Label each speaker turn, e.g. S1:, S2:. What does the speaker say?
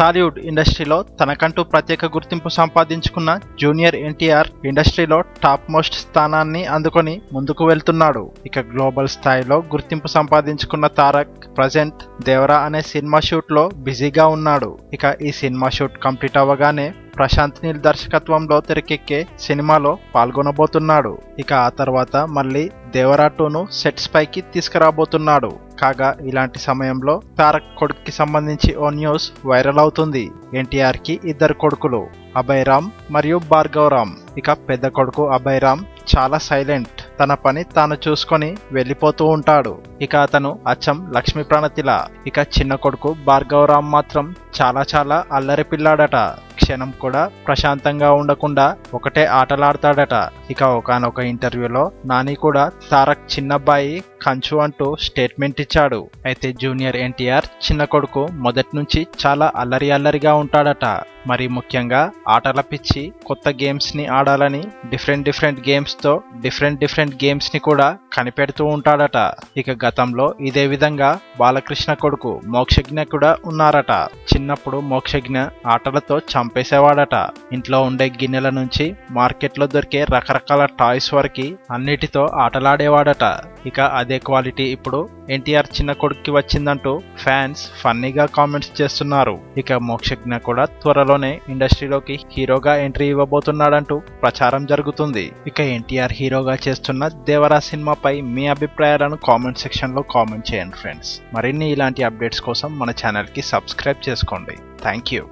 S1: టాలీవుడ్ ఇండస్ట్రీలో తనకంటూ ప్రత్యేక గుర్తింపు సంపాదించుకున్న జూనియర్ ఎన్టీఆర్ ఇండస్ట్రీలో టాప్ మోస్ట్ స్థానాన్ని అందుకొని ముందుకు వెళ్తున్నాడు. ఇక గ్లోబల్ స్థాయిలో గుర్తింపు సంపాదించుకున్న తారక్ ప్రజెంట్ దేవరా అనే సినిమా షూట్లో బిజీగా ఉన్నాడు. ఇక ఈ సినిమా షూట్ కంప్లీట్ అవ్వగానే ప్రశాంత్ నీల్ దర్శకత్వంలో తెరకెక్కే సినిమాలో పాల్గొనబోతున్నాడు. ఇక ఆ తర్వాత మళ్ళీ దేవరా టూను సెట్స్ పైకి తీసుకురాబోతున్నాడు. కాగా ఇలాంటి సమయంలో తారక్ కొడుకుకి సంబంధించి ఓ న్యూస్ వైరల్ అవుతుంది. ఎన్టీఆర్కి ఇద్దరు కొడుకులు అభయరామ్ మరియు భార్గవరామ్ ఇక పెద్ద కొడుకు అభయరామ్ చాలా సైలెంట్. తన పని తాను చూసుకొని వెళ్ళిపోతూ ఉంటాడు. ఇక అతను అచ్చం లక్ష్మీ ప్రణతిల. ఇక చిన్న కొడుకు భార్గవరామ్ మాత్రం చాలా చాలా అల్లరి పిల్లాడట. క్షణం కూడా ప్రశాంతంగా ఉండకుండా ఒకటే ఆటలాడతాడట. ఇక ఒకనొక ఇంటర్వ్యూలో నాని కూడా తారక్ చిన్నబ్బాయి కంచు అంటూ స్టేట్మెంట్ ఇచ్చాడు. అయితే జూనియర్ ఎన్టీఆర్ చిన్న కొడుకు మొదటి నుంచి చాలా అల్లరి అల్లరిగా ఉంటాడట. మరి ముఖ్యంగా ఆటల పిచ్చి కొత్త గేమ్స్ని ఆడాలని డిఫరెంట్ డిఫరెంట్ గేమ్స్తో డిఫరెంట్ డిఫరెంట్ గేమ్స్ని కూడా కనిపెడుతూ ఉంటాడట. ఇక గతంలో ఇదే విధంగా బాలకృష్ణ కొడుకు మోక్షజ్ఞ కూడా ఉన్నారట. చిన్నప్పుడు మోక్షజ్ఞ ఆటలతో చంపేసేవాడట. ఇంట్లో ఉండే గిన్నెల నుంచి మార్కెట్లో దొరికే రకరకాల టాయ్స్ వరకు అన్నిటితో ఆటలాడేవాడట. ఇక అదే క్వాలిటీ ఇప్పుడు ఎన్టీఆర్ చిన్న కొడుక్కి వచ్చిందంటూ ఫ్యాన్స్ ఫన్నీగా కామెంట్స్ చేస్తున్నారు. ఇక మోక్షజ్ఞ కూడా త్వరలోనే ఇండస్ట్రీలోకి హీరోగా ఎంట్రీ ఇవ్వబోతున్నాడంటూ ప్రచారం జరుగుతుంది. ఇక ఎన్టీఆర్ హీరోగా చేస్తున్న దేవరా సినిమాపై మీ అభిప్రాయాలను కామెంట్ సెక్షన్లో కామెంట్ చేయండి ఫ్రెండ్స్. మరిన్ని ఇలాంటి అప్డేట్స్ కోసం మన ఛానల్కి సబ్స్క్రైబ్ చేసుకోండి. Thank you.